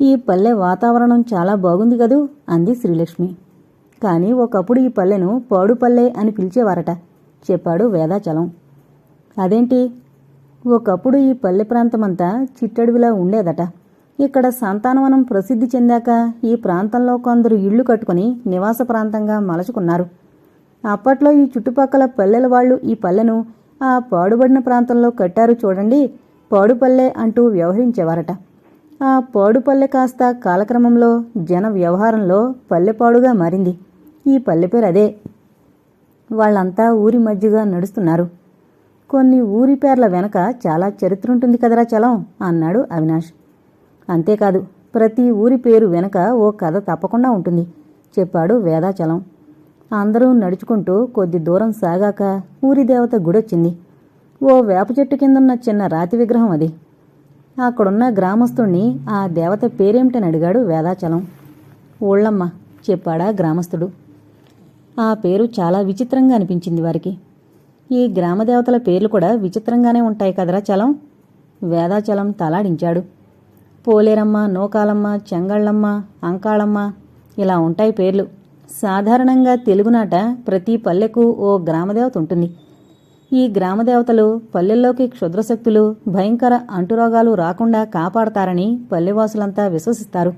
ఈ పల్లె వాతావరణం చాలా బాగుంది కదూ? అంది శ్రీలక్ష్మి. కానీ ఒకప్పుడు ఈ పల్లెను పాడుపల్లె అని పిలిచేవారట చెప్పాడు వేదాచలం. అదేంటి? ఒకప్పుడు ఈ పల్లె ప్రాంతమంతా చిట్టడివిలా ఉండేదట. ఇక్కడ సంతానవనం ప్రసిద్ధి చెందాక ఈ ప్రాంతంలో కొందరు ఇళ్ళు కట్టుకుని నివాస ప్రాంతంగా మలచుకున్నారు. అప్పట్లో ఈ చుట్టుపక్కల పల్లెల వాళ్ళు ఈ పల్లెను ఆ పాడుబడిన ప్రాంతంలో కట్టారు చూడండి పాడుపల్లె అంటూ వ్యవహరించేవారట. ఆ పాడుపల్లె కాస్త కాలక్రమంలో జన వ్యవహారంలో పల్లెపాడుగా మారింది. ఈ పల్లె పేరు అదే. వాళ్ళంతా ఊరి మధ్యగా నడుస్తున్నారు. కొన్ని ఊరి పేర్ల వెనక చాలా చరిత్ర ఉంటుంది కదరా చలం అన్నాడు అవినాష్. అంతేకాదు ప్రతి ఊరి పేరు వెనక ఓ కథ తప్పకుండా ఉంటుంది చెప్పాడు వేదాచలం అందరూ నడుచుకుంటూ కొద్ది దూరం సాగాక ఊరి దేవత గుడొచ్చింది. ఓ వేప చెట్టు కిందున్న చిన్న రాతి విగ్రహం అది. అక్కడున్న గ్రామస్తుణ్ణి ఆ దేవత పేరేమిటని అడిగాడు వేదాచలం. ఊళ్ళమ్మ చెప్పాడా గ్రామస్తుడు. ఆ పేరు చాలా విచిత్రంగా అనిపించింది వారికి. ఈ గ్రామదేవతల పేర్లు కూడా విచిత్రంగానే ఉంటాయి కదరా చలం? వేదాచలం తలాడించాడు. పోలేరమ్మ నోకాలమ్మ చెంగళ్ళమ్మ అంకాళమ్మ ఇలా ఉంటాయి పేర్లు. సాధారణంగా తెలుగునాట ప్రతి పల్లెకు ఓ గ్రామదేవత ఉంటుంది. ఈ గ్రామదేవతలు పల్లెల్లోకి క్షుద్రశక్తులు భయంకర అంటురోగాలు రాకుండా కాపాడతారని పల్లెవాసులంతా విశ్వసిస్తారు.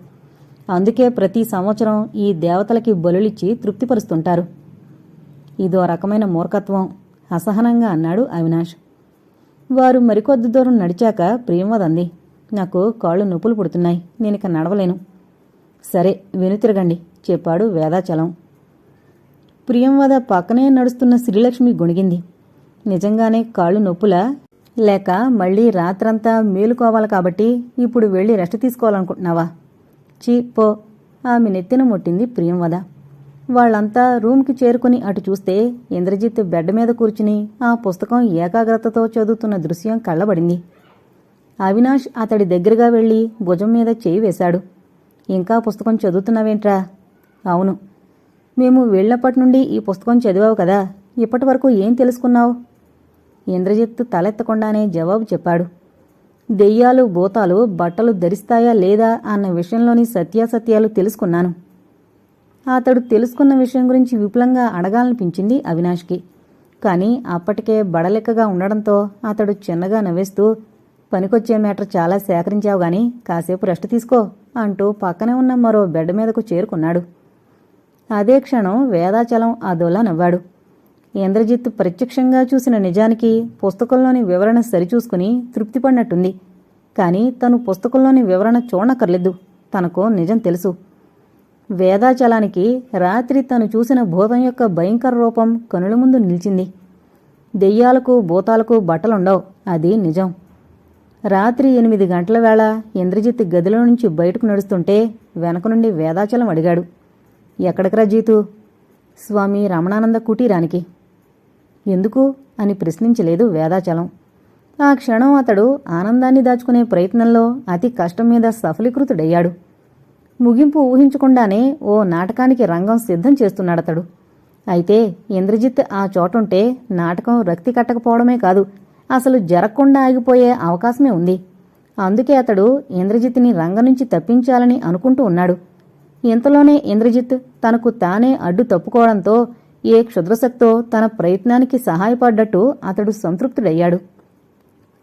అందుకే ప్రతి సంవత్సరం ఈ దేవతలకి బలులిచ్చి తృప్తిపరుస్తుంటారు. ఇదో రకమైన మూర్ఖత్వం అసహనంగా అన్నాడు అవినాష్. వారు మరికొద్ది దూరం నడిచాక ప్రియంవదంది నాకు కాళ్ళు నొప్పులు పుడుతున్నాయి నేనిక నడవలేను. సరే వెనుతిరగండి చెప్పాడు వేదాచలం. ప్రియంవద పక్కనే నడుస్తున్న శ్రీలక్ష్మి గొణిగింది. నిజంగానే కాళ్ళు నొప్పులా? లేక మళ్ళీ రాత్రంతా మేలుకోవాలి కాబట్టి ఇప్పుడు వెళ్ళి రెస్ట్ తీసుకోవాలనుకుంటున్నావా? చీ పో. ఆమె నెత్తిన ముట్టింది ప్రియంవద వాళ్ళంతా రూమ్కి చేరుకుని అటు చూస్తే ఇంద్రజిత్ బెడ్ మీద కూర్చుని ఆ పుస్తకం ఏకాగ్రతతో చదువుతున్న దృశ్యం కళ్ళబడింది. అవినాష్ అతడి దగ్గరగా వెళ్ళి భుజం మీద చేయి వేశాడు. ఇంకా పుస్తకం చదువుతున్నావేంట్రా? అవును. మేము వెళ్ళినప్పటి నుండి ఈ పుస్తకం చదివావు కదా. ఇప్పటి వరకు ఏం తెలుసుకున్నావు? ఇంద్రజిత్తు తలెత్తకుండానే జవాబు చెప్పాడు. దెయ్యాలు భూతాలు బట్టలు ధరిస్తాయా లేదా అన్న విషయంలోని సత్యాసత్యాలు తెలుసుకున్నాను. అతడు తెలుసుకున్న విషయం గురించి విపులంగా అడగాలనిపించింది అవినాష్కి. కానీ అప్పటికే బడలెక్కగా ఉండడంతో అతడు చిన్నగా నవ్వేస్తూ పనికొచ్చే మేటర్ చాలా సేకరించావు గాని కాసేపు రెస్ట్ తీసుకో అంటూ పక్కనే ఉన్న మరో బెడ్ మీదకు చేరుకున్నాడు. అదే క్షణం వేదాచలం అదోలా నవ్వాడు. ఇంద్రజిత్ ప్రత్యక్షంగా చూసిన నిజానికి పుస్తకంలోని వివరణ సరిచూసుకుని తృప్తిపడినట్టుంది. కానీ తను పుస్తకంలోని వివరణ చూడనక్కర్లేదు. తనకు నిజం తెలుసు. వేదాచలానికి రాత్రి తను చూసిన భూతం యొక్క భయంకర రూపం కనుల ముందు నిలిచింది. దెయ్యాలకు భూతాలకు బట్టలుండవు. అది నిజం. రాత్రి ఎనిమిది గంటల వేళ ఇంద్రజిత్ గదిలో నుంచి బయటకు నడుస్తుంటే వెనక నుండి వేదాచలం అడిగాడు. ఎక్కడికరా జీతు? స్వామి రమణానంద కుటీరానికి. ఎందుకు అని ప్రశ్నించలేదు వేదాచలం. ఆ క్షణం అతడు ఆనందాన్ని దాచుకునే ప్రయత్నంలో అతి కష్టం మీద సఫలీకృతుడయ్యాడు. ముగింపు ఊహించకుండానే ఓ నాటకానికి రంగం సిద్ధం చేస్తున్నాడతడు. అయితే ఇంద్రజిత్ ఆ చోటుంటే నాటకం రక్తి కట్టకపోవడమే కాదు అసలు జరగకుండా ఆగిపోయే అవకాశమే ఉంది. అందుకే అతడు ఇంద్రజిత్ని రంగం నుంచి తప్పించాలని అనుకుంటూ ఉన్నాడు. ఇంతలోనే ఇంద్రజిత్ తనకు తానే అడ్డు తప్పుకోవడంతో ఏ క్షుద్రశక్తో తన ప్రయత్నానికి సహాయపడ్డట్టు అతడు సంతృప్తుడయ్యాడు.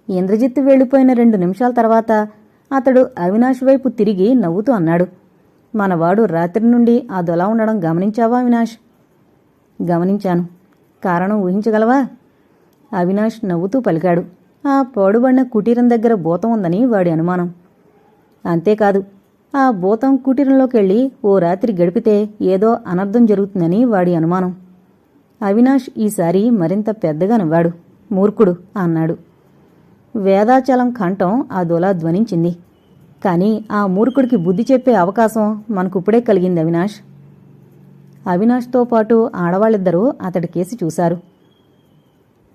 ఇంద్రజిత్తు వెళ్ళిపోయిన రెండు నిమిషాల తర్వాత అతడు అవినాష్ వైపు తిరిగి నవ్వుతూ అన్నాడు. మనవాడు రాత్రి నుండి ఆ ఉండడం గమనించావా అవినాష్? గమనించాను. కారణం ఊహించగలవా? అవినాష్ నవ్వుతూ పలికాడు. ఆ పాడుబడిన కుటీరం దగ్గర భూతం ఉందని వాడి అనుమానం. అంతేకాదు ఆ భూతం కుటీరంలోకెళ్ళి ఓ రాత్రి గడిపితే ఏదో అనర్థం జరుగుతుందని వాడి అనుమానం. అవినాష్ ఈసారి మరింత పెద్దగా నవ్వాడు. మూర్ఖుడు అన్నాడు. వేదాచలం కంఠం అదోలా ధ్వనించింది. కానీ ఆ మూర్ఖుడికి బుద్ధి చెప్పే అవకాశం మనకుప్పుడే కలిగింది అవినాష్. అవినాష్తో పాటు ఆడవాళ్ళిద్దరూ అతడి కేసి చూశారు.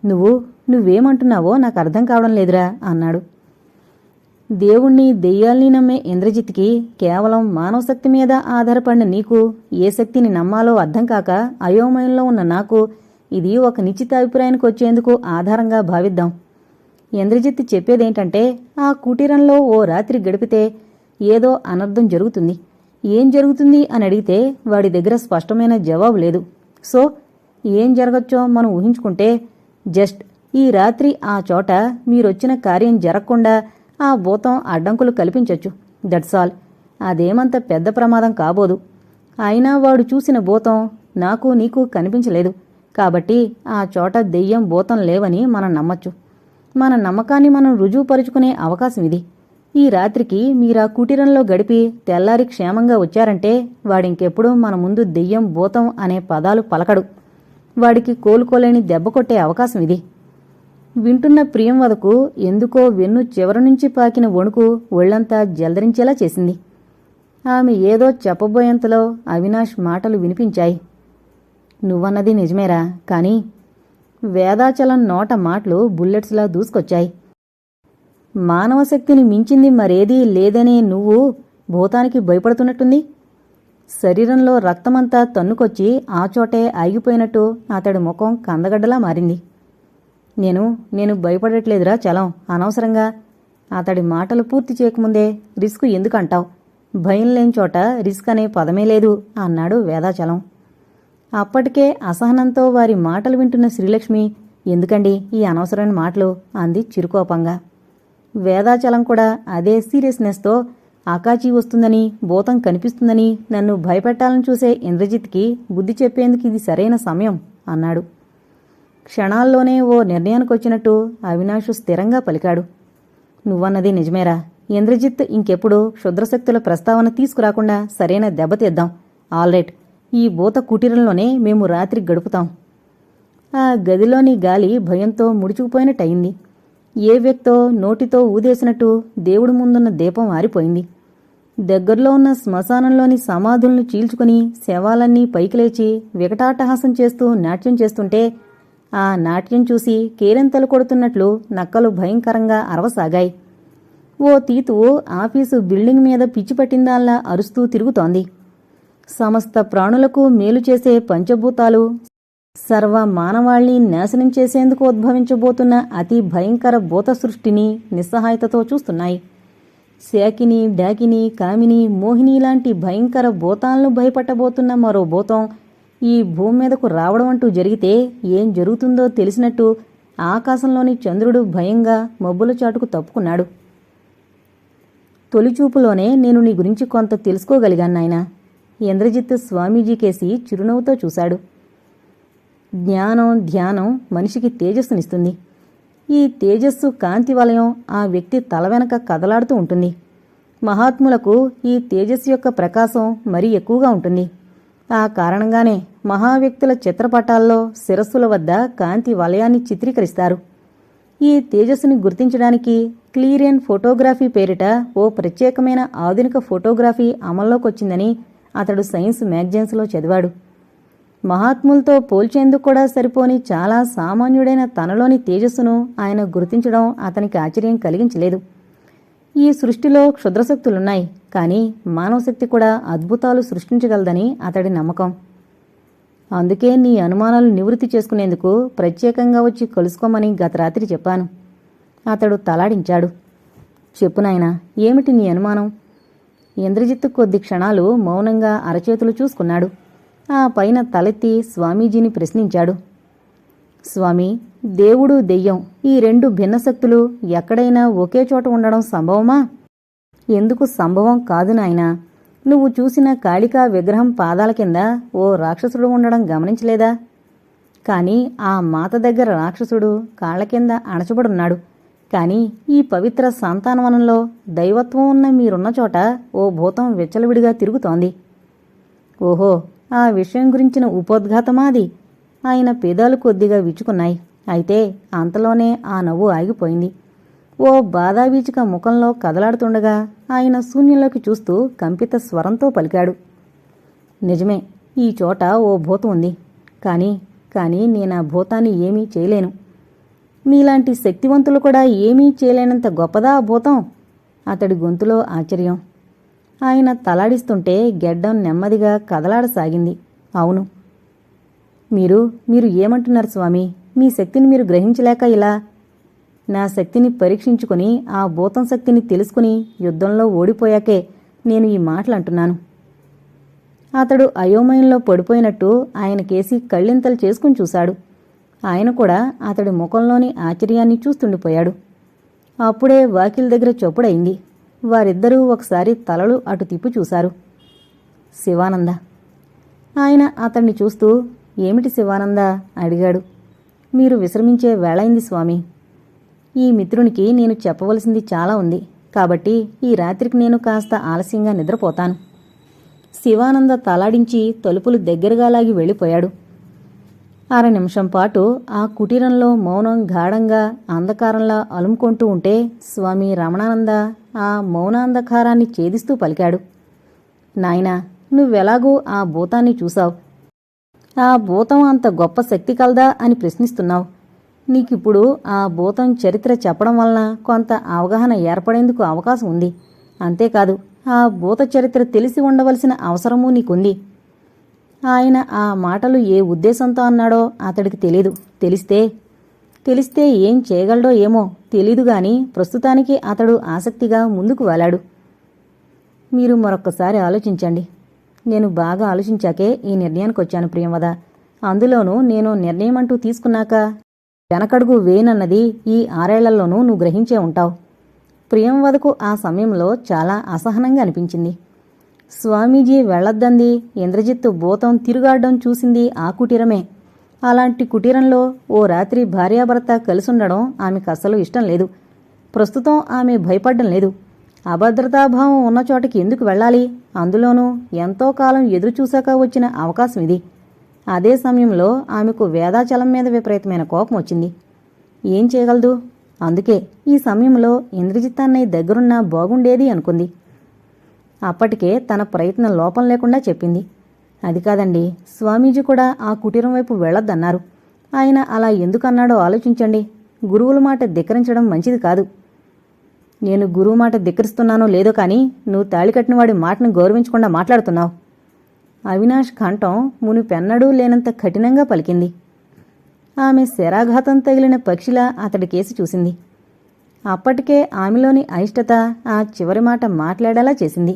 నువ్వు నువ్వేమంటున్నావో నాకు అర్థం కావడం లేదురా అన్నాడు. దేవుణ్ణి దెయ్యాల్ని నమ్మే ఇంద్రజిత్కి కేవలం మానవ శక్తి మీద ఆధారపడిన నీకు ఏ శక్తిని నమ్మాలో అర్థం కాక అయోమయంలో ఉన్న నాకు ఇది ఒక నిశ్చిత అభిప్రాయానికి వచ్చేందుకు ఆధారంగా భావిద్దాం. ఇంద్రజిత్ చెప్పేదేంటంటే ఆ కుటీరంలో ఓ రాత్రి గడిపితే ఏదో అనర్థం జరుగుతుంది. ఏం జరుగుతుంది అని అడిగితే వాడి దగ్గర స్పష్టమైన జవాబు లేదు. సో ఏం జరగచ్చో మనం ఊహించుకుంటే జస్ట్ ఈ రాత్రి ఆ చోట మీరొచ్చిన కార్యం జరగకుండా ఆ భూతం అడ్డంకులు కల్పించొచ్చు. దట్స్ ఆల్ అదేమంత పెద్ద ప్రమాదం కాబోదు. అయినా వాడు చూసిన భూతం నాకు నీకు కనిపించలేదు. కాబట్టి ఆ చోట దెయ్యం భూతం లేవని మనం నమ్మచ్చు. మన నమ్మకాన్ని మనం రుజువుపరుచుకునే అవకాశం ఇది. ఈ రాత్రికి మీరా కుటీరంలో గడిపి తెల్లారి క్షేమంగా వచ్చారంటే వాడింకెప్పుడూ మన ముందు దెయ్యం భూతం అనే పదాలు పలకడు. వాడికి కోలుకోలేని దెబ్బ కొట్టే అవకాశం ఇది. వింటున్న ప్రియం వదకు ఎందుకో వెన్ను చివరి నుంచి పాకిన వణుకు ఒళ్ళంతా జలదరించేలా చేసింది. ఆమె ఏదో చెప్పబోయేంతలో అవినాష్ మాటలు వినిపించాయి. నువ్వన్నది నిజమేరా కానీ వేదాచలం నోట మాటలు బుల్లెట్స్లా దూసుకొచ్చాయి. మానవ శక్తిని మించింది మరేదీ లేదనే నువ్వు భూతానికి భయపడుతున్నట్టుంది? శరీరంలో రక్తమంతా తన్నుకొచ్చి ఆ చోటే ఆగిపోయినట్టు అతడి ముఖం కందగడ్డలా మారింది. నేను నేను భయపడట్లేదురా చలం అనవసరంగా. అతడి మాటలు పూర్తి చేయకముందే రిస్క్ ఎందుకంటావు? భయం లేని చోట రిస్క్ అనే పదమే లేదు అన్నాడు వేదాచలం అప్పటికే అసహనంతో వారి మాటలు వింటున్న శ్రీలక్ష్మి ఎందుకండి ఈ అనవసరమైన మాటలు? అంది చిరుకోపంగా. వేదాచలం కూడా అదే సీరియస్నెస్తో ఆకాచి వస్తుందని భూతం కనిపిస్తుందని నన్ను భయపెట్టాలని చూసే ఇంద్రజిత్కి బుద్ధి చెప్పేందుకు ఇది సరైన సమయం అన్నాడు. క్షణాల్లోనే ఓ నిర్ణయానికి వచ్చినట్టు అవినాష్ స్థిరంగా పలికాడు. నువ్వన్నది నిజమేరా. ఇంద్రజిత్ ఇంకెప్పుడు క్షుద్రశక్తుల ప్రస్తావన తీసుకురాకుండా సరైన దెబ్బతీద్దాం ఆల్రైట్. ఈ భూత కుటీరంలోనే మేము రాత్రి గడుపుతాం. ఆ గదిలోని గాలి భయంతో ముడుచుకుపోయినట్టయింది. ఏ వ్యక్తో నోటితో ఊదేసినట్టు దేవుడి ముందున్న దీపం ఆరిపోయింది. దగ్గరలో ఉన్న శ్మశానంలోని సమాధులను చీల్చుకుని శవాలన్నీ పైకి లేచి వికటాటహాసం చేస్తూ నాట్యం చేస్తుంటే ఆ నాట్యం చూసి కేరింతలు కొడుతున్నట్లు నక్కలు భయంకరంగా అరవసాగాయి. ఓ తీతువు ఆఫీసు బిల్డింగ్ మీద పిచ్చి పట్టిందాల్లా అరుస్తూ తిరుగుతోంది. సమస్త ప్రాణులకు మేలు చేసే పంచభూతాలు సర్వ మానవాళిని నాశనం చేసేందుకు ఉద్భవించబోతున్న అతి భయంకర భూత సృష్టిని నిస్సహాయతతో చూస్తున్నాయి. శాకిని డాకిని కామిని మోహిని లాంటి భయంకర భూతాలను భయపట్టబోతున్న మరో భూతం ఈ భూమి మీదకు రావడం అంటూ జరిగితే ఏం జరుగుతుందో తెలిసినట్టు ఆకాశంలోని చంద్రుడు భయంగా మబ్బుల చాటుకు తప్పుకున్నాడు. తొలిచూపులోనే నేను నీ గురించి కొంత తెలుసుకోగలిగాను నాయనా. ఇంద్రజిత్ స్వామీజీకేసి చిరునవ్వుతో చూశాడు. జ్ఞానం ధ్యానం మనిషికి తేజస్సునిస్తుంది. ఈ తేజస్సు కాంతి వలయం ఆ వ్యక్తి తల వెనక కదలాడుతూ ఉంటుంది. మహాత్ములకు ఈ తేజస్సు యొక్క ప్రకాశం మరీ ఎక్కువగా ఉంటుంది. ఆ కారణంగానే మహావ్యక్తుల చిత్రపటాల్లో శిరస్సుల వద్ద కాంతి వలయాన్ని చిత్రీకరిస్తారు. ఈ తేజస్సుని గుర్తించడానికి క్లీరియన్ ఫోటోగ్రఫీ పేరిట ఓ ప్రత్యేకమైన ఆధునిక ఫోటోగ్రఫీ అమల్లోకొచ్చిందని అతడు సైన్స్ మ్యాగజైన్స్లో చదివాడు. మహాత్ములతో పోల్చేందుకు కూడా సరిపోని చాలా సామాన్యుడైన తనలోని తేజస్సును ఆయన గుర్తించడం అతనికి ఆశ్చర్యం కలిగించలేదు. ఈ సృష్టిలో క్షుద్రశక్తులున్నాయి కానీ మానవశక్తి కూడా అద్భుతాలు సృష్టించగలదని అతడి నమ్మకం. అందుకే నీ అనుమానాలు నివృత్తి చేసుకునేందుకు ప్రత్యేకంగా వచ్చి కలుసుకోమని గత రాత్రి చెప్పాను. అతడు తలాడించాడు. చెప్పు నాయనా ఏమిటి నీ అనుమానం? ఇంద్రజిత్తు కొద్ది క్షణాలు మౌనంగా అరచేతులు చూసుకున్నాడు. ఆ పైన తలెత్తి స్వామీజీని ప్రశ్నించాడు. స్వామి దేవుడు దెయ్యం. ఈ రెండు భిన్న శక్తులు ఎక్కడైనా ఒకే చోట ఉండడం సంభవమా? ఎందుకు సంభవం కాదు నాయనా. నువ్వు చూసిన కాళికా విగ్రహం పాదాల కింద ఓ రాక్షసుడు ఉండడం గమనించలేదా? కాని ఆ మాత దగ్గర రాక్షసుడు కాళ్ళ కింద అణచబడున్నాడు. కాని ఈ పవిత్ర సంతానవనంలో దైవత్వం ఉన్న మీరున్న చోట ఓ భూతం విచ్చలవిడిగా తిరుగుతోంది. ఓహో ఆ విషయం గురించిన ఉపోద్ఘాతమా అది ఆయన పేదాలు కొద్దిగా విచ్చుకున్నాయి. అయితే అంతలోనే ఆ నవ్వు ఆగిపోయింది. ఓ బాధావీచిక ముఖంలో కదలాడుతుండగా ఆయన శూన్యంలోకి చూస్తూ కంపిత స్వరంతో పలికాడు. నిజమే ఈ చోట ఓ భూతం ఉంది. కానీ కానీ నేను ఆ భూతాన్ని ఏమీ చేయలేను. మీలాంటి శక్తివంతులు కూడా ఏమీ చేయలేనంత గొప్పదా ఆ భూతం? అతడి గొంతులో ఆశ్చర్యం. ఆయన తలాడిస్తుంటే గెడ్డం నెమ్మదిగా కదలాడసాగింది. అవును మీరు మీరు ఏమంటున్నారు స్వామి? మీ శక్తిని మీరు గ్రహించలేక ఇలా? నా శక్తిని పరీక్షించుకుని ఆ భూతం శక్తిని తెలుసుకుని యుద్ధంలో ఓడిపోయాకే నేను ఈ మాటలు అంటున్నాను. అతడు అయోమయంలో పడిపోయినట్టు ఆయన కేసి కళ్ళింతలు చేసుకుని చూశాడు. ఆయన కూడా అతడి ముఖంలోని ఆశ్చర్యాన్ని చూస్తుండిపోయాడు. అప్పుడే వాకిల్ దగ్గర చొప్పుడైంది వారిద్దరూ ఒకసారి తలలు అటు తిప్పి చూశారు. శివానంద. ఆయన అతన్ని చూస్తూ ఏమిటి శివానంద? అడిగాడు. మీరు విశ్రమించే వేళైంది స్వామి. ఈ మిత్రునికి నేను చెప్పవలసింది చాలా ఉంది. కాబట్టి ఈ రాత్రికి నేను కాస్త ఆలస్యంగా నిద్రపోతాను. శివానంద తలాడించి తలుపులు దగ్గరగా లాగి వెళ్ళిపోయాడు. అర నిమిషం పాటు ఆ కుటీరంలో మౌనం గాఢంగా అంధకారంలా అలుముకుంటూ ఉంటే స్వామి రమణానంద ఆ మౌనాంధకారాన్ని ఛేదిస్తూ పలికాడు. నాయనా నువ్వెలాగూ ఆ భూతాన్ని చూశావు. ఆ భూతం అంత గొప్ప శక్తి కలదా అని ప్రశ్నిస్తున్నావు. నీకిప్పుడు ఆ భూతం చరిత్ర చెప్పడం వలన కొంత అవగాహన ఏర్పడేందుకు అవకాశం ఉంది. అంతేకాదు ఆ భూత చరిత్ర తెలిసి ఉండవలసిన అవసరమూ నీకుంది. ఆయన ఆ మాటలు ఏ ఉద్దేశంతో అన్నాడో అతడికి తెలీదు. తెలిస్తే? తెలిస్తే ఏం చేయగలడో ఏమో తెలీదు గాని ప్రస్తుతానికి అతడు ఆసక్తిగా ముందుకు వాలాడు మీరు మరొక్కసారి ఆలోచించండి. నేను బాగా ఆలోచించాకే ఈ నిర్ణయానికి వచ్చాను ప్రియంవద అందులోనూ నేను నిర్ణయం అంటూ తీసుకున్నాక వెనకడుగు వేనన్నది ఈ ఆరేళ్ళలోనూ నువ్వు గ్రహించే ఉంటావు. ప్రియంవదకు ఆ సమయంలో చాలా అసహనంగా అనిపించింది. స్వామీజీ వెళ్ళొద్దంది ఇంద్రజిత్తు భూతం తిరుగాడడం చూసింది ఆ కుటీరమే. అలాంటి కుటీరంలో ఓ రాత్రి భార్యాభర్త కలిసుండడం ఆమెకు అస్సలు ఇష్టం లేదు. ప్రస్తుతం ఆమె భయపడ్డం లేదు. అభద్రతాభావం ఉన్న చోటకి ఎందుకు వెళ్ళాలి? అందులోనూ ఎంతో కాలం ఎదురుచూశాక వచ్చిన అవకాశం ఇది. అదే సమయంలో ఆమెకు వేదాచలం మీద విపరీతమైన కోపం వచ్చింది. ఏం చేయగలదు? అందుకే ఈ సమయంలో ఇంద్రజిత్తాన్నయ్య దగ్గరున్నా బాగుండేది అనుకుంది. అప్పటికే తన ప్రయత్నం లోపం లేకుండా చెప్పింది. అది కాదండి స్వామీజీ కూడా ఆ కుటీరం వైపు వెళ్ళొద్దన్నారు. ఆయన అలా ఎందుకన్నాడో ఆలోచించండి. గురువుల మాట ధిక్కరించడం మంచిది కాదు. నేను గురువు మాట ధిక్కరిస్తున్నానో లేదో కానీ నువ్వు తాళికట్టిన వాడి మాటను గౌరవించకుండా మాట్లాడుతున్నావు. అవినాష్ కంఠం మునిపెన్నడూ లేనంత కఠినంగా పలికింది. ఆమె శరాఘాతం తగిలిన పక్షిలా అతడి కేసి చూసింది. అప్పటికే ఆమెలోని అయిష్టత ఆ చివరి మాట మాట్లాడేలా చేసింది.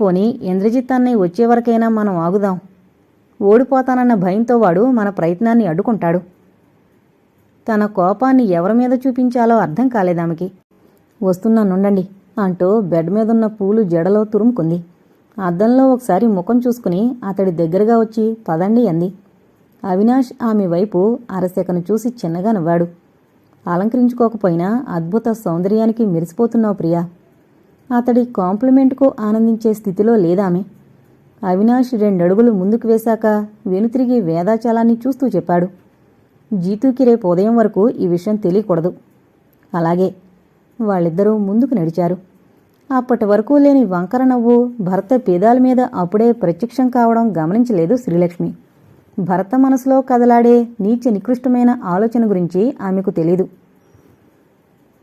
పోనీ ఇంద్రజిత్ అన్నయ్య వచ్చేవరకైనా మనం ఆగుదాం. ఓడిపోతానన్న భయంతో వాడు మన ప్రయత్నాన్ని అడ్డుకుంటాడు. తన కోపాన్ని ఎవరి మీద చూపించాలో అర్థం కాలేదామెకి. వస్తున్నానుండండి అంటూ బెడ్ మీదున్న పూలు జడలో తురుముకుంది. అద్దంలో ఒకసారి ముఖం చూసుకుని అతడి దగ్గరగా వచ్చి పదండి అంది. అవినాష్ ఆమె వైపు అరసెకను చూసి చిన్నగా నవ్వాడు. అలంకరించుకోకపోయినా అద్భుత సౌందర్యానికి మెరిసిపోతున్నావు ప్రియా. అతడి కాంప్లిమెంట్కు ఆనందించే స్థితిలో లేదామె. అవినాష్ రెండడుగులు ముందుకు వేశాక వెనుతిరిగి వేదాచలాన్ని చూస్తూ చెప్పాడు. జీతూకి రేపు ఉదయం వరకు ఈ విషయం తెలియకూడదు. అలాగే వాళ్ళిద్దరూ ముందుకు నడిచారు. అప్పటి వరకు లేని వంకర నవ్వు భర్త పేదాల మీద అప్పుడే ప్రత్యక్షం కావడం గమనించలేదు శ్రీలక్ష్మి. భర్త మనసులో కదలాడే నీచ నికృష్టమైన ఆలోచన గురించి ఆమెకు తెలీదు.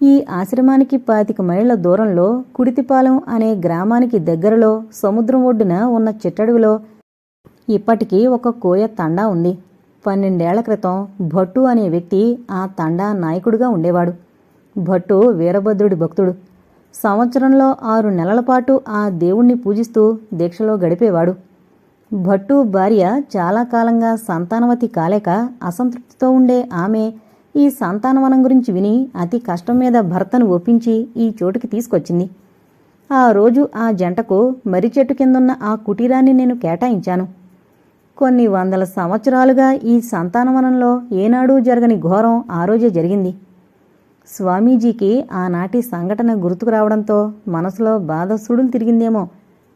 ఈ ఆశ్రమానికి పాతిక మైళ్ళ దూరంలో కుడితిపాలెం అనే గ్రామానికి దగ్గరలో సముద్రం ఒడ్డున ఉన్న చిట్టడవిలో ఇప్పటికీ ఒక కోయ తండా ఉంది. పన్నెండేళ్ళ క్రితం భట్టు అనే వ్యక్తి ఆ తండా నాయకుడిగా ఉండేవాడు. భట్టు వీరభద్రుడి భక్తుడు. సంవత్సరంలో ఆరు నెలల పాటు ఆ దేవుణ్ణి పూజిస్తూ దీక్షలో గడిపేవాడు. భట్టు భార్య చాలా కాలంగా సంతానవతి కాలేక అసంతృప్తితో ఉండే ఆమె ఈ సంతానవనం గురించి విని అతి కష్టం మీద భర్తను ఒప్పించి ఈ చోటుకి తీసుకొచ్చింది. ఆ రోజు ఆ జంటకు మర్రి చెట్టు కిందున్న ఆ కుటీరాన్ని నేను కేటాయించాను. కొన్ని వందల సంవత్సరాలుగా ఈ సంతానవనంలో ఏనాడూ జరగని ఘోరం ఆ రోజే జరిగింది. స్వామీజీకి ఆనాటి సంఘటన గుర్తుకు రావడంతో మనసులో బాధ సుడులు తిరిగిందేమో.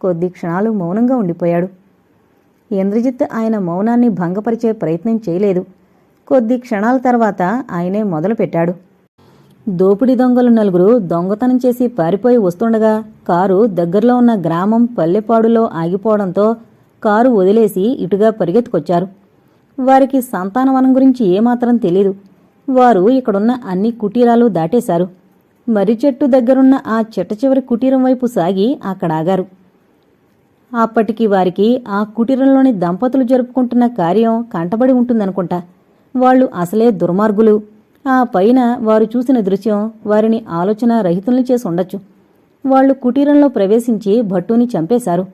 కొద్ది క్షణాలు మౌనంగా ఉండిపోయాడు. ఇంద్రజిత్ ఆయన మౌనాన్ని భంగపరిచే ప్రయత్నం చేయలేదు. కొద్ది క్షణాల తర్వాత ఆయనే మొదలుపెట్టాడు. దోపిడీ దొంగలు నలుగురు దొంగతనం చేసి పారిపోయి వస్తుండగా కారు దగ్గరలో ఉన్న గ్రామం పల్లెపాడులో ఆగిపోవడంతో కారు వదిలేసి ఇటుగా పరిగెత్తుకొచ్చారు. వారికి సంతానవనం గురించి ఏమాత్రం తెలీదు. వారు ఇక్కడున్న అన్ని కుటీరాలు దాటేశారు. మర్రి చెట్టు దగ్గరున్న ఆ చెట్ట చివరి కుటీరం వైపు సాగి అక్కడ ఆగారు అప్పటికి వారికి ఆ కుటీరంలోని దంపతులు జరుపుకుంటున్న కార్యం కంటబడి ఉంటుందనుకుంటా. వాళ్ళు అసలే దుర్మార్గులు. ఆ పైన వారు చూసిన దృశ్యం వారిని ఆలోచన రహితుల్ని చేసి ఉండొచ్చు. వాళ్ళు కుటీరంలో ప్రవేశించి భట్టుని చంపేశారు.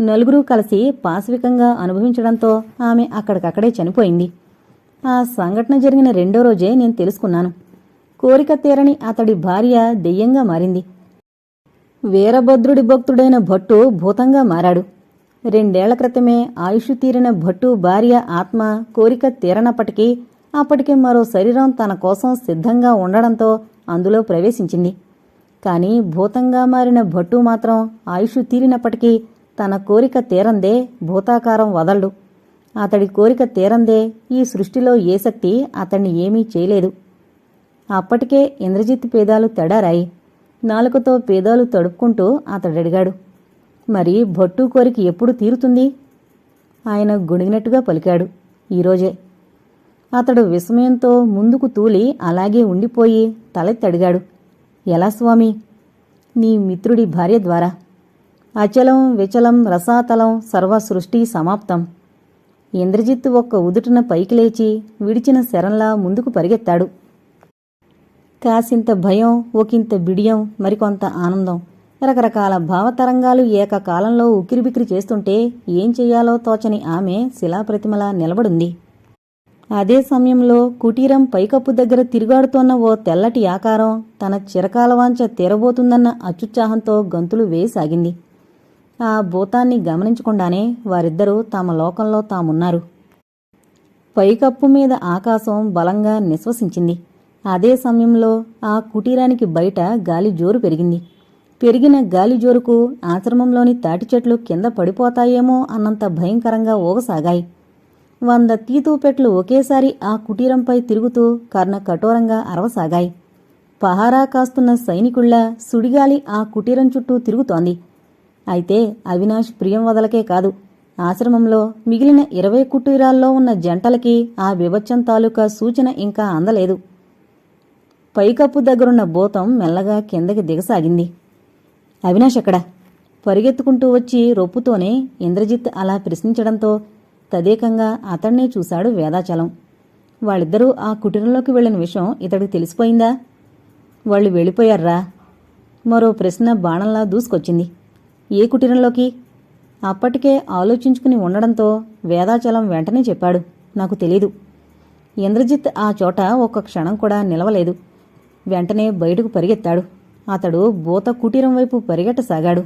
నలుగురు కలిసి పాశవికంగా అనుభవించడంతో ఆమె అక్కడికక్కడే చనిపోయింది. ఆ సంఘటన జరిగిన రెండో రోజే నేను తెలుసుకున్నాను. కోరిక తీరని అతడి భార్య దెయ్యంగా మారింది. వీరభద్రుడి భక్తుడైన భట్టు భూతంగా మారాడు. రెండేళ్ళ క్రితమే ఆయుష్ తీరిన భట్టు భార్య ఆత్మ కోరిక తీరనప్పటికీ అప్పటికి మరో శరీరం తన కోసం సిద్ధంగా ఉండడంతో అందులో ప్రవేశించింది. కాని భూతంగా మారిన భట్టు మాత్రం ఆయుష్ తీరినప్పటికీ తన కోరిక తీరందే భూతాకారం వదలడు. అతడి కోరిక తీరందే ఈ సృష్టిలో ఏ శక్తి అతన్ని ఏమీ చేయలేదు. అప్పటికే ఇంద్రజిత్ పేదాలు తెడారాయి. నాలుకతో పేదాలు తడుపుకుంటూ అతడడిగాడు. మరి భట్టు కోరిక ఎప్పుడు తీరుతుంది? ఆయన గుణిగినట్టుగా పలికాడు. ఈరోజే. అతడు విస్మయంతో ముందుకు తూలి అలాగే ఉండిపోయి తలెత్తడిగాడు. ఎలా స్వామి? నీ మిత్రుడి భార్య ద్వారా. అచలం విచలం రసాతలం సర్వ సృష్టి సమాప్తం. ఇంద్రజిత్ ఒక్క ఉదుటున పైకి లేచి విడిచిన శరంలా ముందుకు పరిగెత్తాడు. కాసింత భయం ఒకంత బిడియం మరికొంత ఆనందం. రకరకాల భావతరంగాలు ఏకకాలంలో ఉక్కిరిబిక్కిరి చేస్తుంటే ఏం చెయ్యాలో తోచని ఆమె శిలాప్రతిమలా నిలబడుంది. అదే సమయంలో కుటీరం పైకప్పు దగ్గర తిరుగాడుతోన్న ఓ తెల్లటి ఆకారం తన చిరకాల వాంచ తీరబోతుందన్న అత్యుత్సాహంతో గంతులు వేయసాగింది. ఆ భూతాన్ని గమనించకుండానే వారిద్దరూ తమ లోకంలో తామున్నారు. పైకప్పు మీద ఆకాశం బలంగా నిశ్వసించింది. అదే సమయంలో ఆ కుటీరానికి బయట గాలి జోరు పెరిగింది. పెరిగిన గాలి జోరుకు ఆశ్రమంలోని తాటి చెట్లు కింద పడిపోతాయేమో అన్నంత భయంకరంగా ఊగసాగాయి. వంద తీతూపెట్లు ఒకేసారి ఆ కుటీరంపై తిరుగుతూ కర్ణ కఠోరంగా అరవసాగాయి. పహారా కాస్తున్న సైనికుళ్ళ సుడిగాలి ఆ కుటీరం చుట్టూ తిరుగుతోంది. అయితే అవినాష్ ప్రియం వదలకే కాదు. ఆశ్రమంలో మిగిలిన ఇరవై కుటీరాల్లో ఉన్న జంటలకి ఆ విభత్సం తాలూకా సూచన ఇంకా అందలేదు. పైకప్పు దగ్గరున్న భూతం మెల్లగా కిందకి దిగసాగింది. అవినాష్ ఎక్కడ? పరిగెత్తుకుంటూ వచ్చి రొప్పుతోనే ఇంద్రజిత్ అలా ప్రశ్నించడంతో తదేకంగా అతన్నే చూశాడు వేదాచలం. వాళ్ళిద్దరూ ఆ కుటీరంలోకి వెళ్ళిన విషయం ఇతడికి తెలిసిపోయిందా? వాళ్ళు వెళ్ళిపోయారా? మరో ప్రశ్న బాణంలా దూసుకొచ్చింది. ఏ కుటీరంలోకి? అప్పటికే ఆలోచించుకుని ఉండడంతో వేదాచలం వెంటనే చెప్పాడు. నాకు తెలీదు. ఇంద్రజిత్ ఆ చోట ఒక్క క్షణం కూడా నిలవలేదు. వెంటనే బయటకు పరిగెత్తాడు. అతడు భూత కుటీరం వైపు పరిగెట్టసాగాడు.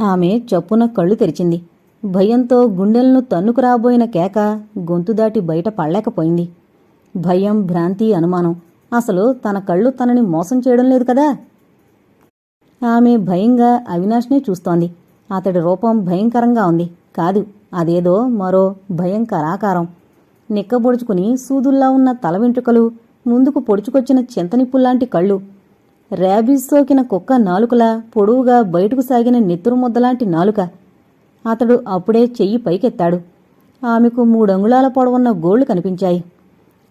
ఆమె చప్పున కళ్ళు తెరిచింది. భయంతో గుండెలను తన్నుకు రాబోయిన కేక గొంతు దాటి బయట పడలేకపోయింది. భయం భ్రాంతి అనుమానం. అసలు తన కళ్ళు తనని మోసం చేయడం లేదు కదా? ఆమె భయంగా అవినాష్నే చూస్తోంది. అతడి రూపం భయంకరంగా ఉంది. కాదు అదేదో మరో భయంకరాకారం. నిక్కబొడుచుకుని సూదుల్లా ఉన్న తల వెంట్రుకలు ముందుకు పొడుచుకొచ్చిన చింతనిప్పుల్లాంటి కళ్ళు ర్యాబీస్ సోకిన కుక్క నాలుకలా పొడవుగా బయటకు సాగిన నెత్తురు ముద్దలాంటి నాలుక. అతడు అప్పుడే చెయ్యి పైకెత్తాడు. ఆమెకు మూడంగుళాల పొడవున్న గోళ్ళు కనిపించాయి.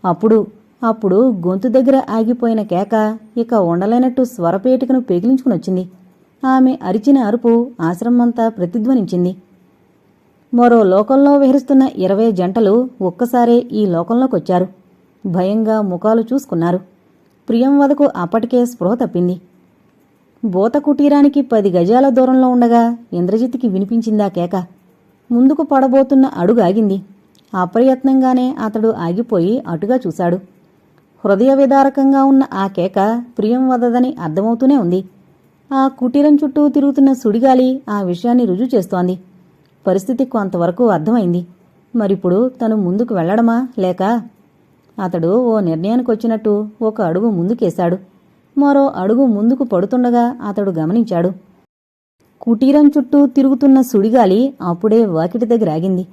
అప్పుడు అప్పుడు గొంతు దగ్గర ఆగిపోయిన కేక ఇక ఉండలేనట్టు స్వరపేటికను పెగిలించుకునొచ్చింది ఆమె అరిచిన అరుపు ఆశ్రమంతా ప్రతిధ్వనించింది. మరో లోకంలో విహరిస్తున్న ఇరవై జంటలు ఒక్కసారే ఈ లోకంలోకొచ్చారు. భయంగా ముఖాలు చూసుకున్నారు. ప్రియంవదకు అప్పటికే స్పృహ తప్పింది. బోత కుటీరానికి పది గజాల దూరంలో ఉండగా ఇంద్రజిత్కి వినిపించిందా కేక. ముందుకు పడబోతున్న అడుగు ఆగింది. అప్రయత్నంగానే అతడు ఆగిపోయి అటుగా చూశాడు. హృదయ విదారకంగా ఉన్న ఆ కేక ప్రియం వదదని అర్థమవుతూనే ఉంది. ఆ కుటీరం చుట్టూ తిరుగుతున్న సుడిగాలి ఆ విషయాన్ని రుజువు చేస్తోంది. పరిస్థితి కొంతవరకు అర్థమైంది. మరిప్పుడు తను ముందుకు వెళ్ళడమా లేక అతడు ఓ నిర్ణయానికి వచ్చినట్టు ఒక అడుగు ముందుకేశాడు. మరో అడుగు ముందుకు పడుతుండగా అతడు గమనించాడు. కుటీరం చుట్టూ తిరుగుతున్న సుడిగాలి అప్పుడే వాకిటి దగ్గర ఆగింది.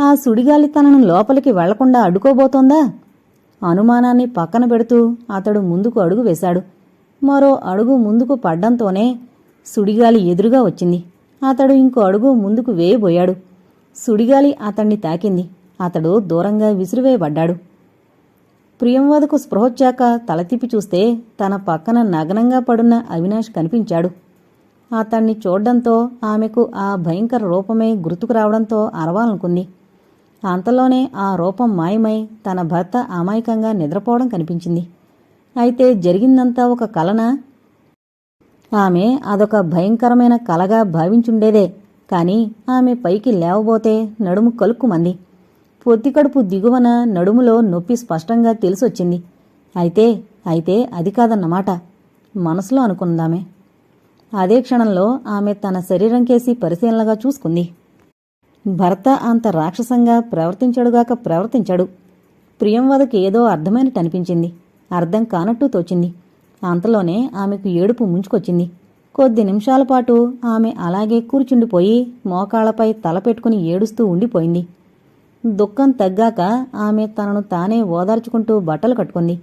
ఆ సుడిగాలి తనను లోపలికి వెళ్ళకుండా అడ్డుకోబోతోందా? అనుమానాన్ని పక్కన పెడుతూ అతడు ముందుకు అడుగు వేశాడు. మరో అడుగు ముందుకు పడ్డంతోనే సుడిగాలి ఎదురుగా వచ్చింది. అతడు ఇంకో అడుగు ముందుకు వేయబోయాడు. సుడిగాలి అతన్ని తాకింది. అతడు దూరంగా విసిరివేయబడ్డాడు. ప్రియంవదకు స్పృహొచ్చాక తలతిప్పి చూస్తే తన పక్కన నగ్నంగా పడున్న అవినాష్ కనిపించాడు. అతన్ని చూడ్డంతో ఆమెకు ఆ భయంకర రూపమే గుర్తుకు రావడంతో అరవాలనుకుంది. అంతలోనే ఆ రూపం మాయమై తన భర్త అమాయకంగా నిద్రపోవడం కనిపించింది. అయితే జరిగిందంతా ఒక కలనా? ఆమె అదొక భయంకరమైన కలగా భావించుండేదే. కాని ఆమె పైకి లేవబోతే నడుము కలుక్కుమంది. పొత్తికడుపు దిగువన నడుములో నొప్పి స్పష్టంగా తెలిసొచ్చింది. అయితే అయితే అది కాదన్నమాట. మనసులో అనుకుందామే అదే క్షణంలో ఆమె తన శరీరం కేసి పరిశీలనగా చూసుకుంది. భర్త అంత రాక్షసంగా ప్రవర్తించడుగాక ప్రవర్తించాడు. ప్రియంవదకి ఏదో అర్థమైనట్టు అనిపించింది. అర్థం కానట్టు తోచింది. అంతలోనే ఆమెకు ఏడుపు ముంచుకొచ్చింది. కొద్ది నిమిషాల పాటు ఆమె అలాగే కూర్చుండిపోయి మోకాళ్ళపై తల పెట్టుకుని ఏడుస్తూ ఉండిపోయింది. దుఃఖం తగ్గాక ఆమె తనను తానే ఓదార్చుకుంటూ బట్టలు కట్టుకుంది.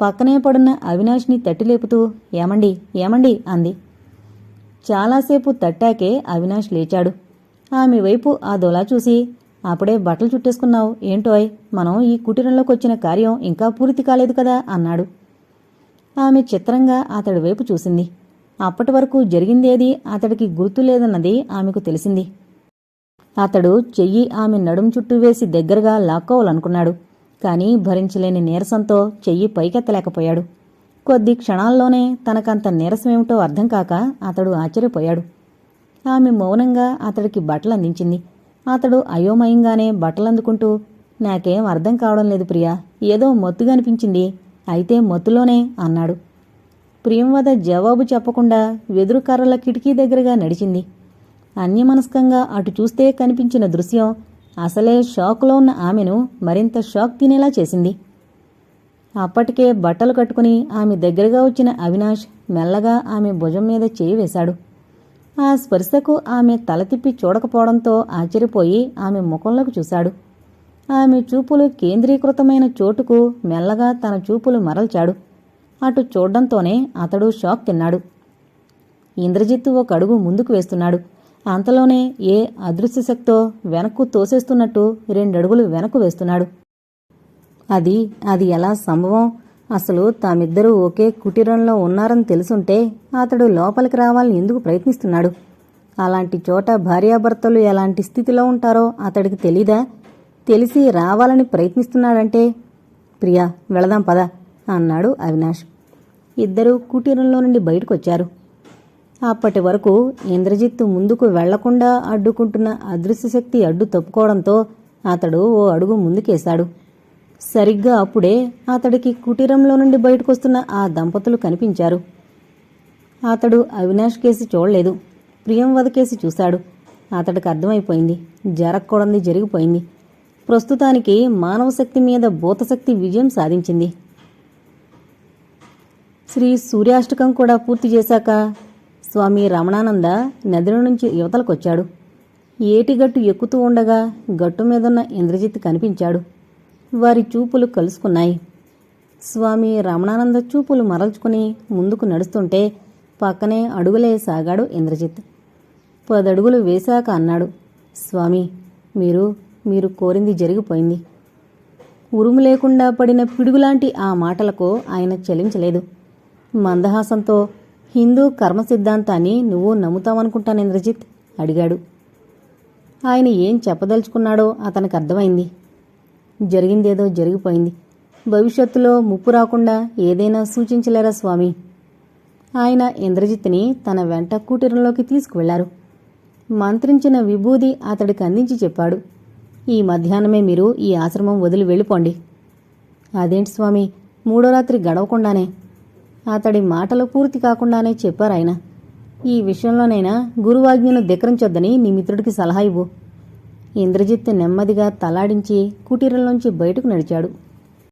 పక్కనే పడున్న అవినాష్ని తట్టిలేపుతూ ఏమండి? ఏమండి? అంది. చాలాసేపు తట్టాకే అవినాష్ లేచాడు. ఆమె వైపు ఆ దొలా చూసి అప్పుడే బట్టలు చుట్టేసుకున్నావు ఏంటోయ్ మనం ఈ కుటీరంలోకి వచ్చిన కార్యం ఇంకా పూర్తి కాలేదు కదా అన్నాడు. ఆమె చిత్రంగా అతడి వైపు చూసింది. అప్పటి వరకు జరిగిందేది అతడికి గుర్తు లేదన్నది ఆమెకు తెలిసింది. అతడు చెయ్యి ఆమె నడుం చుట్టూ వేసి దగ్గరగా లాక్కోవాలనుకున్నాడు. కానీ భరించలేని నీరసంతో చెయ్యి పైకెత్తలేకపోయాడు. కొద్ది క్షణాల్లోనే తనకంత నీరసమేమిటో అర్థం కాక అతడు ఆశ్చర్యపోయాడు. ఆమె మౌనంగా అతడికి బట్టలు అందించింది అతడు అయోమయంగానే బట్టలు అందుకుంటూ నాకేం అర్థం కావడం లేదు ప్రియా ఏదో మత్తుగా అనిపించింది అయితే మత్తులోనే అన్నాడు. ప్రియంవద జవాబు చెప్పకుండా వెదురు కర్రల కిటికీ దగ్గరగా నడిచింది. అన్యమనస్కంగా అటు చూస్తే కనిపించిన దృశ్యం అసలే షాక్లో ఉన్న ఆమెను మరింత షాక్ తినేలా చేసింది. అప్పటికే బట్టలు కట్టుకుని ఆమె దగ్గరగా వచ్చిన అవినాష్ మెల్లగా ఆమె భుజం మీద చేయి వేశాడు. ఆ స్పర్శకు ఆమె తల తిప్పి చూడకపోవడంతో ఆశ్చర్యపోయి ఆమె ముఖంలోకి చూశాడు. ఆమె చూపులు కేంద్రీకృతమైన చోటుకు మెల్లగా తన చూపులు మరల్చాడు. అటు చూడడంతోనే అతడు షాక్ తిన్నాడు. ఇంద్రజిత్తు ఒక అడుగు ముందుకు వేస్తున్నాడు. అంతలోనే ఏ అదృశ్య శక్తో వెనక్కు తోసేస్తున్నట్టు రెండడుగులు వెనక్కు వేస్తున్నాడు. అది అది ఎలా సంభవం? అసలు తామిద్దరూ ఒకే కుటీరంలో ఉన్నారని తెలుసుంటే అతడు లోపలికి రావాలని ఎందుకు ప్రయత్నిస్తున్నాడు? అలాంటి చోట భార్యాభర్తలు ఎలాంటి స్థితిలో ఉంటారో అతడికి తెలీదా? తెలిసి రావాలని ప్రయత్నిస్తున్నాడంటే ప్రియా వెళదాం పద అన్నాడు అవినాష్. ఇద్దరూ కుటీరంలో నుండి బయటకొచ్చారు. అప్పటి వరకు ఇంద్రజిత్తు ముందుకు వెళ్ళకుండా అడ్డుకుంటున్న అదృశ్యశక్తి అడ్డు తప్పుకోవడంతో అతడు ఓ అడుగు ముందుకేశాడు. సరిగ్గా అప్పుడే అతడికి కుటీరంలో నుండి బయటకొస్తున్న ఆ దంపతులు కనిపించారు. అతడు అవినాష్ కేసి చూడలేదు. ప్రియంవద కేసి చూశాడు. అతడికి అర్థమైపోయింది. జరగకూడంది జరిగిపోయింది. ప్రస్తుతానికి మానవ శక్తి మీద భూతశక్తి విజయం సాధించింది. శ్రీ సూర్యాష్టకం కూడా పూర్తి చేశాక స్వామి రమణానంద నదిలో నుంచి యువతలకొచ్చాడు. ఏటిగట్టు ఎక్కుతూ ఉండగా గట్టు మీదున్న ఇంద్రజిత్ కనిపించాడు. వారి చూపులు కలుసుకున్నాయి. స్వామి రమణానంద చూపులు మరల్చుకుని ముందుకు నడుస్తుంటే పక్కనే అడుగులే సాగాడు ఇంద్రజిత్. పదడుగులు వేశాక అన్నాడు స్వామి మీరు మీరు కోరింది జరిగిపోయింది. ఉరుము లేకుండా పడిన పిడుగులాంటి ఆ మాటలకు ఆయన చలించలేదు. మందహాసంతో హిందూ కర్మ సిద్ధాంతాన్ని నువ్వు నమ్ముతావనుకుంటాను ఇంద్రజిత్ అడిగాడు. ఆయన ఏం చెప్పదలుచుకున్నాడో అతనికి అర్థమైంది. జరిగిందేదో జరిగిపోయింది. భవిష్యత్తులో ముప్పు రాకుండా ఏదైనా సూచించలేరా స్వామి? ఆయన ఇంద్రజిత్ని తన వెంట కూటీరంలోకి తీసుకువెళ్ళారు. మంత్రించిన విభూది అతడికి అందించి చెప్పాడు ఈ మధ్యాహ్నమే మీరు ఈ ఆశ్రమం వదిలి వెళ్ళిపోండి. అదేంటి స్వామి? మూడో రాత్రి గడవకుండానే. అతడి మాటలు పూర్తి కాకుండానే చెప్పారాయన ఈ విషయంలోనైనా గురువాజ్ఞను ధిక్కరించొద్దని నీ మిత్రుడికి సలహా ఇవ్వు. ఇంద్రజిత్ నెమ్మదిగా తలాడించి కుటీరంలోంచి బయటకు నడిచాడు.